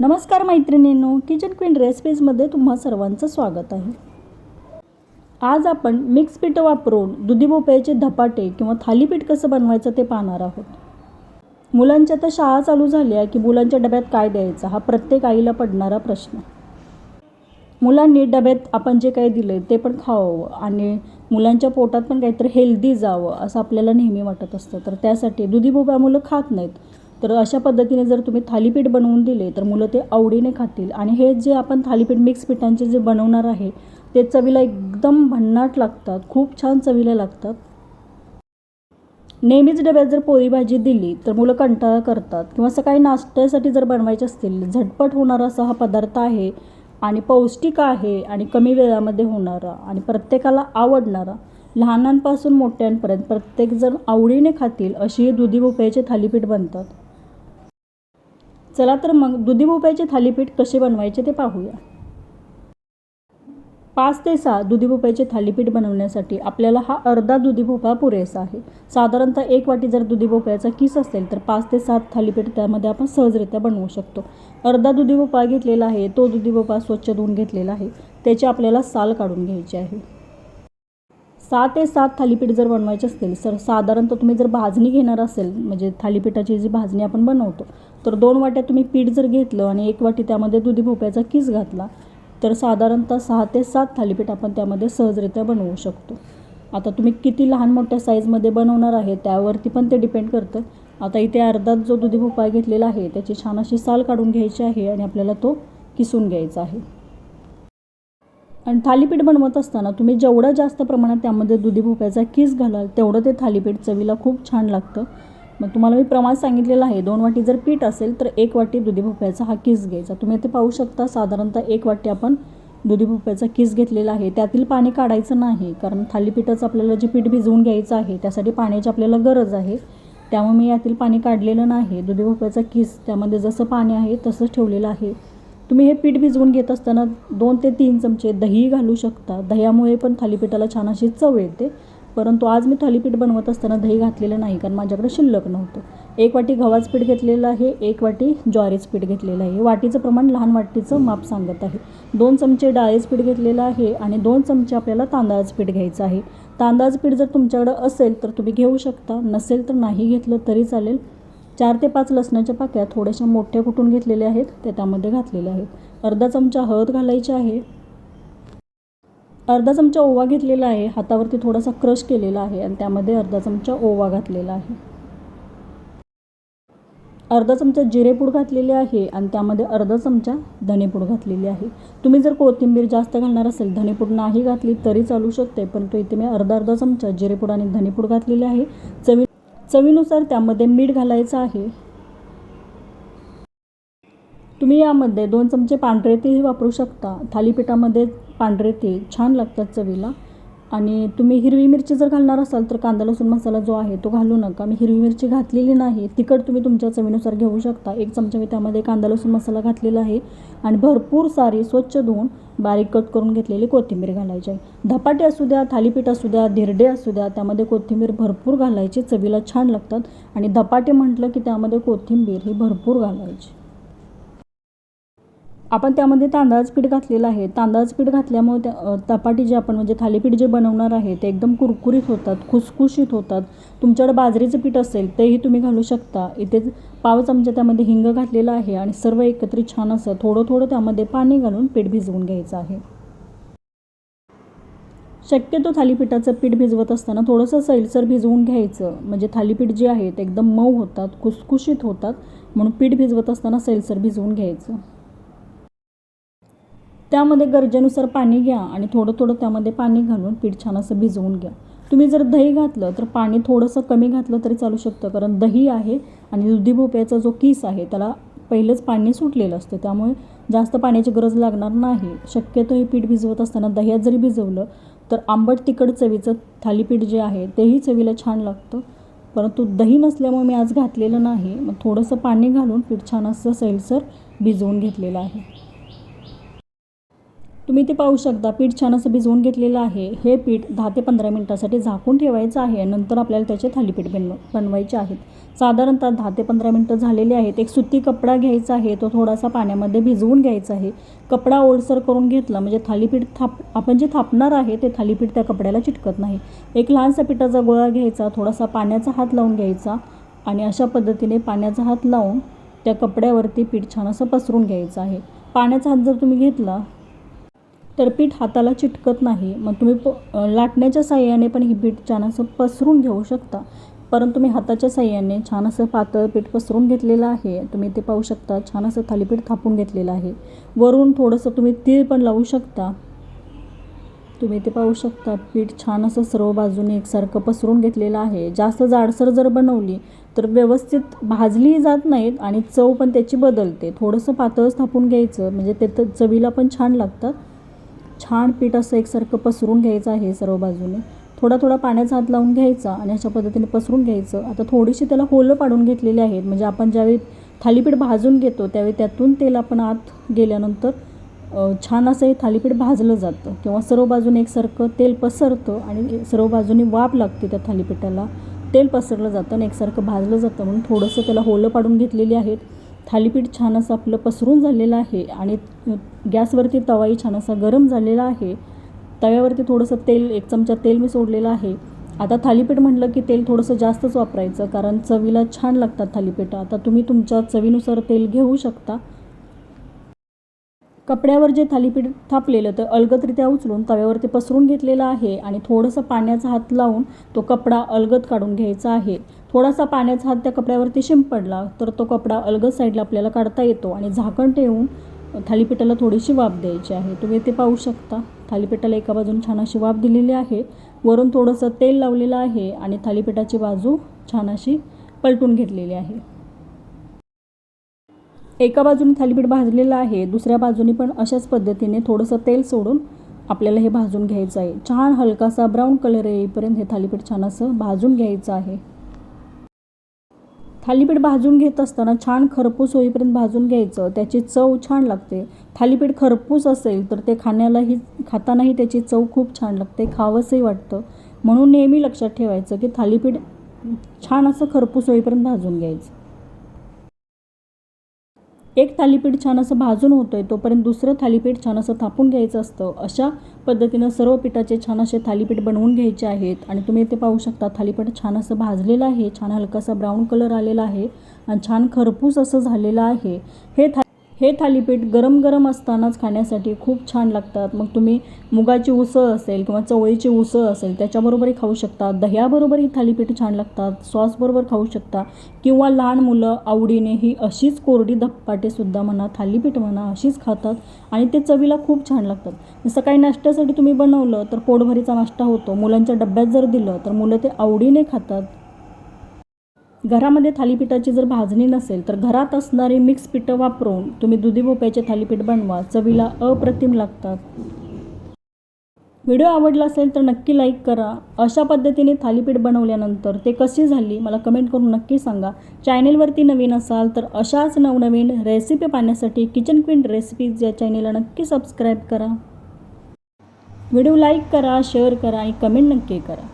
नमस्कार मैत्रिणींनो kitchen queen रेसिपीजमध्ये तुम्हा सर्वांचं स्वागत आहे. आज आपण मिक्स पीठ वापरून दुधी भोपळ्याचे धपाटे किंवा थालीपीठ कसं बनवायचं ते पाहणार आहोत. मुलांच्या तर शाळा चालू झाल्या की मुलांच्या डब्यात काय द्यायचं हा प्रत्येक आईला पडणारा प्रश्न. मुलांनी डब्यात आपण जे काही दिलं ते पण खावावं आणि मुलांच्या पोटात पण काहीतरी हेल्दी जावं असं आपल्याला नेहमी वाटत असतं. तर त्यासाठी दुधी भोपळा मुलं खात नाहीत. तर अशा पद्धतीने जर तुम्ही थालीपीठ बनवून दिले तर मुलं ते आवडीने खातील. आणि हे जे आपण थालीपीठ मिक्स पिठांचे जे बनवणार आहे ते चवीला एकदम भन्नाट लागतात. खूप छान चवीला लागतात. नेहमीच डब्यात जर पोळी भाजी दिली तर मुलं कंटाळा करतात. किंवा सकाळी नाश्त्यासाठी जर बनवायचे असतील झटपट होणारा असा हा पदार्थ आहे आणि पौष्टिक आहे आणि कमी वेळामध्ये होणारा आणि प्रत्येकाला आवडणारा लहानांपासून मोठ्यांपर्यंत प्रत्येकजण आवडीने खातील अशी दुधी भोपळ्याचे थालीपीठ बनतात. चला तर मग दुधी भोपळ्याचे थालीपीठ कसे बनवायचे ते पाहूया. पाच ते सहा दुधी भोपळ्याचे थालीपीठ बनवण्यासाठी आपल्याला हा अर्धा दुधी भोपळा पुरेसा आहे. साधारणतः एक वाटी जर दुधी भोपळ्याचा किस असेल तर पाच ते सात थालीपीठ त्यामध्ये आपण सहजरित्या बनवू शकतो. अर्धा दुधी भोपळा घेतलेला आहे तो दुधी भोपळा स्वच्छ धुवून घेतलेला आहे. त्याची आपल्याला साल काढून घ्यायची आहे. सहा ते सात थालीपीठ जर बनवायचे असतील तर साधारणतः तुम्ही जर भाजणी घेणार असेल म्हणजे थालीपीठाची जी भाजणी आपण बनवतो तर दोन वाट्या तुम्ही पीठ जर घेतलं आणि एक वाटी त्यामध्ये दुधी भोपळ्याचा किस घातला तर साधारणतः सहा ते सात थालीपीठ आपण त्यामध्ये सहजरित्या बनवू शकतो. आता तुम्ही किती लहान मोठ्या साईजमध्ये बनवणार आहे त्यावरती पण ते डिपेंड करतं. आता इथे अर्धात जो दुधी भोपळा घेतलेला आहे त्याची छान अशी साल काढून घ्यायची आहे आणि आपल्याला तो किसून घ्यायचा आहे. आणि थालीपीठ बनवत असताना तुम्ही जेवढं जास्त प्रमाणात त्यामध्ये दुधी भोपळ्याचा किस घालाल तेवढं ते थालीपीठ चवीला खूप छान लागतं. मग तुम्हाला मी प्रमाण सांगितलेलं आहे दोन वाटी जर पीठ असेल तर एक वाटी दुधी भोप्याचा हा किस घ्यायचा. तुम्ही ते पाहू शकता साधारणतः एक वाटी आपण दुधी भोप्याचा किस घेतलेला आहे. त्यातील पाणी काढायचं नाही कारण थालीपीठाचं आपल्याला जे पीठ भिजवून घ्यायचं आहे त्यासाठी पाण्याची आपल्याला गरज आहे. त्यामुळे मी यातील पाणी काढलेलं नाही. दुधी भोपळ्याचा किस त्यामध्ये जसं पाणी आहे तसंच ठेवलेलं आहे. तुम्ही हे पीठ भिजवून घेत असताना दोन ते तीन चमचे दही घालू शकता. दह्यामुळे पण थालीपीठाला छान अशी चव येते. परंतु आज मी थालीपीठ बनवत असताना दही घातलेलं नाही कारण माझ्याकडे शिल्लक नव्हतं. एक वाटी गव्हाचं पीठ घेतलेलं आहे एक वाटी ज्वारीचं पीठ घेतलेलं आहे. वाटीचं प्रमाण लहान वाटीचं माप सांगत आहे. दोन चमचे डाळीचं पीठ घेतलेलं आहे आणि दोन चमचे आपल्याला तांदळाचं पीठ घ्यायचं आहे. तांदळाचं पीठ जर तुमच्याकडं असेल तर तुम्ही घेऊ शकता. नसेल तर नाही घेतलं तरी चालेल. चार ते पाच लसणाच्या पाक्या थोड्याशा मोठ्या कुटून घेतलेल्या आहेत त्या त्यामध्ये घातलेल्या आहेत. अर्धा चमचा हळद घालायची आहे. अर्धा चमचा ओवा घेतलेला आहे हातावरती थोडासा क्रश केलेला आहे आणि त्यामध्ये अर्धा चमचा ओवा घातलेला आहे. अर्धा चमचा जिरेपूड घातलेली आहे आणि त्यामध्ये अर्धा चमचा धनेपूड घातलेली आहे. तुम्ही जर कोथिंबीर जास्त घालणार असेल धनेपूड नाही घातली तरी चालू शकते परंतु इथे मी अर्धा अर्धा चमचा जिरेपूड आणि धनेपूड घातलेली आहे. चवी चवीनुसार त्यामध्ये मीठ घालायचं आहे. तुम्ही यामध्ये दोन चमचे पांढरे तेल वापरू शकता. थालीपीठामध्ये पांढरे तेल छान लागतात चवीला. आणि तुम्ही हिरवी मिरची जर घालणार असाल तर कांदा लसूण मसाला जो आहे तो घालू नका. मी हिरवी मिरची घातलेली नाही. तिखट तुम्ही तुमच्या चवीनुसार घेऊ शकता. एक चमचा मी त्यामध्ये कांदा लसूण मसाला घातलेला आहे आणि भरपूर सारी स्वच्छ धुवून बारीक कट करून घेतलेली कोथिंबीर घालायची आहे. धपाटे असू द्या थालीपीठ असू द्या धिरडे असू द्या त्यामध्ये कोथिंबीर भरपूर घालायची चवीला छान लागतात. आणि धपाटे म्हटलं की त्यामध्ये कोथिंबीर ही भरपूर घालायची. आपण त्यामध्ये तांदळाचं पीठ घातलेलं आहे. तांदळाचं पीठ घातल्यामुळे त्या धपाटी जे आपण म्हणजे थालीपीठ जे बनवणार आहे ते एकदम कुरकुरीत होतात खुसखुशीत होतात. तुमच्याकडे बाजरीचं पीठ असेल तेही तुम्ही घालू शकता. इथे पाव चमचा त्यामध्ये हिंग घातलेलं आहे आणि सर्व एकत्रित छान असं थोडं थोडं त्यामध्ये पाणी घालून पीठ भिजवून घ्यायचं आहे. शक्यतो थालीपीठाचं पीठ भिजवत असताना थोडंसं सैलसर भिजवून घ्यायचं. म्हणजे थालीपीठ जे आहे ते एकदम मऊ होतात खुसखुशीत होतात. म्हणून पीठ भिजवत असताना सैलसर भिजवून घ्यायचं. त्यामध्ये गरजेनुसार पाणी घ्या आणि थोडं थोडं त्यामध्ये पाणी घालून पीठ छान असं भिजवून घ्या. तुम्ही जर दही घातलं तर पाणी थोडंसं कमी घातलं तरी चालू शकतं कारण दही आहे आणि दुधी भोपळ्याचा जो किस आहे त्याला पहिलंच पाणी सुटलेलं असतं. त्यामुळे जास्त पाण्याची गरज लागणार नाही. शक्यतो हे पीठ भिजवत असताना दह्यात जरी भिजवलं तर आंबट तिखट चवीचं थालीपीठ जे आहे तेही चवीला छान लागतं. परंतु दही नसल्यामुळे मी आज घातलेलं नाही. मग थोडंसं पाणी घालून पीठ छान असं सैलसर भिजवून घेतलेलं आहे. तुम्ही ते पाहू शकता. पीठ छान असं भिजवून घेतलेलं आहे. हे पीठ दहा ते पंधरा मिनटासाठी झाकून ठेवायचं आहे. नंतर आपल्याला त्याचे थालीपीठ बनव बनवायचे आहेत. साधारणतः दहा ते पंधरा मिनटं झालेले आहेत. एक सुती कपडा घ्यायचा आहे. तो थोडासा पाण्यामध्ये भिजवून घ्यायचा आहे. कपडा ओलसर करून घेतला म्हणजे थालीपीठ थाप आपण जे थापणार आहे ते थालीपीठ त्या कपड्याला चिटकत नाही. एक लहानसा पिठाचा गोळा घ्यायचा थोडासा पाण्याचा हात लावून घ्यायचा आणि अशा पद्धतीने पाण्याचा हात लावून त्या कपड्यावरती पीठ छान असं पसरून घ्यायचं आहे. पाण्याचा हात जर तुम्ही घेतला तर पीठ हाताला चिटकत नाही. मग तुम्ही प लाटण्याच्या साह्याने पण ही पीठ छान असं पसरून घेऊ शकता. परंतु मी हाताच्या साह्याने छान असं पातळ पीठ पसरून घेतलेलं आहे. तुम्ही ते पाहू शकता छान असं थालीपीठ थापून घेतलेलं आहे. वरून थोडंसं तुम्ही तीळ पण लावू शकता. तुम्ही ते पाहू शकता पीठ छान असं सर्व बाजूने एकसारखं पसरून घेतलेलं आहे. जास्त जाडसर जर बनवली तर व्यवस्थित भाजली जात नाहीत आणि चव पण त्याची बदलते. थोडंसं पातळ थापून घ्यायचं म्हणजे ते तर चवीला पण छान लागतात. छान पीठ असं एकसारखं पसरून घ्यायचं आहे सर्व बाजूने. थोडा थोडा पाण्याचा हात लावून घ्यायचा आणि अशा पद्धतीने पसरून घ्यायचं. आता थोडीशी त्याला होलं पाडून घेतलेली आहेत. म्हणजे आपण ज्यावेळी थालीपीठ भाजून घेतो त्यावेळी त्यातून तेल आपण आत गेल्यानंतर छान असं हे थालीपीठ भाजलं जातं. किंवा सर्व बाजूने एकसारखं तेल पसरतं आणि सर्व बाजूने वाफ लागते त्या थालीपीठाला. तेल पसरलं जातं आणि एकसारखं भाजलं जातं म्हणून थोडंसं त्याला होलं पाडून घेतलेली आहेत. थालीपीठ छान असं आपलं पसरून झालेलं आहे आणि गॅसवरती तवाही छान असा गरम झालेला आहे. तव्यावरती थोडंसं तेल एक चमचा तेल मी सोडलेलं आहे. आता थालीपीठ म्हटलं की तेल थोडंसं जास्तच वापरायचं कारण चवीला छान लागतात थालीपीठ. आता तुम्ही तुमच्या चवीनुसार तेल घेऊ शकता. कपड्यावर जे थालीपीठ थापलेलं तर अलगदरित्या उचलून तव्यावरती पसरून घेतलेलं आहे आणि थोडंसं पाण्याचा हात लावून तो कपडा अलगद काढून घ्यायचा आहे. थोडासा पाण्याचा हात त्या कपड्यावरती शिंपडला तर तो कपडा अलगद साईडला आपल्याला काढता येतो आणि झाकण ठेवून थालीपीठाला थोडीशी वाफ द्यायची आहे. तुम्ही ते पाहू शकता. थालीपीठाला एका बाजून छान अशी वाफ दिलेली आहे. वरून थोडंसं तेल लावलेलं आहे आणि थालीपीठाची बाजू छान अशी पलटून घेतलेली आहे. एका बाजूने थालीपीठ भाजलेलं आहे दुसऱ्या बाजूने पण अशाच पद्धतीने थोडंसं तेल सोडून आपल्याला हे भाजून घ्यायचं आहे. छान हलकासा ब्राऊन कलर येईपर्यंत हे थालीपीठ छान असं भाजून घ्यायचं आहे. थालीपीठ भाजून घेत असताना छान खरपूस होईपर्यंत भाजून घ्यायचं त्याची चव छान लागते. थालीपीठ खरपूस असेल तर ते खाण्यालाही खातानाही त्याची चव खूप छान लागते खावंसंही वाटतं. म्हणून नेहमी लक्षात ठेवायचं की थालीपीठ छान असं खरपूस होईपर्यंत भाजून घ्यायचं. एक थालीपीठ छान असं भाजून होतं आहे तोपर्यंत दुसरं थालीपीठ छान असं थापून घ्यायचं असतं. अशा पद्धतीनं सर्व पिठाचे छान असे थालीपीठ बनवून घ्यायचे आहेत. आणि तुम्ही इथे पाहू शकता थालीपीठ छान असं भाजलेलं आहे छान हलकासा ब्राऊन कलर आलेला आहे आणि छान खरपूस असं झालेलं आहे. हे था हे थालीपीठ गरम गरम असतानाच खाण्यासाठी खूप छान लागतात. मग तुम्ही मुगाची उसळ असेल किंवा चवळीची उसळ असेल त्याच्याबरोबरही खाऊ शकता. दह्याबरोबरही थालीपीठ छान लागतात. सॉसबरोबर खाऊ शकता. किंवा लहान मुलं आवडीने ही अशीच कोरडी धप्पाटेसुद्धा म्हणा थालीपीठ म्हणा अशीच खातात आणि ते चवीला खूप छान लागतात. सकाळी नाश्त्यासाठी तुम्ही बनवलं तर पोटभरीचा नाश्ता होतो. मुलांच्या डब्यात जर दिलं तर मुलं ते आवडीने खातात. घरामध्ये थालीपीठाची जर भाजणी नसेल तर घरात असणारी मिक्स पिठं वापरून तुम्ही दुधी भोपळ्याचे थालीपीठ बनवा. चवीला अप्रतिम लागतात. व्हिडिओ आवडला असेल तर नक्की लाईक करा. अशा पद्धतीने थालीपीठ बनवल्यानंतर ते कशी झाली मला कमेंट करून नक्की सांगा. चॅनेलवरती नवीन असाल तर अशाच नवनवीन रेसिपी पाहण्यासाठी किचन क्वीन रेसिपीज या चॅनेलला नक्की सबस्क्राईब करा. व्हिडिओ लाईक करा शेअर करा आणि कमेंट नक्की करा.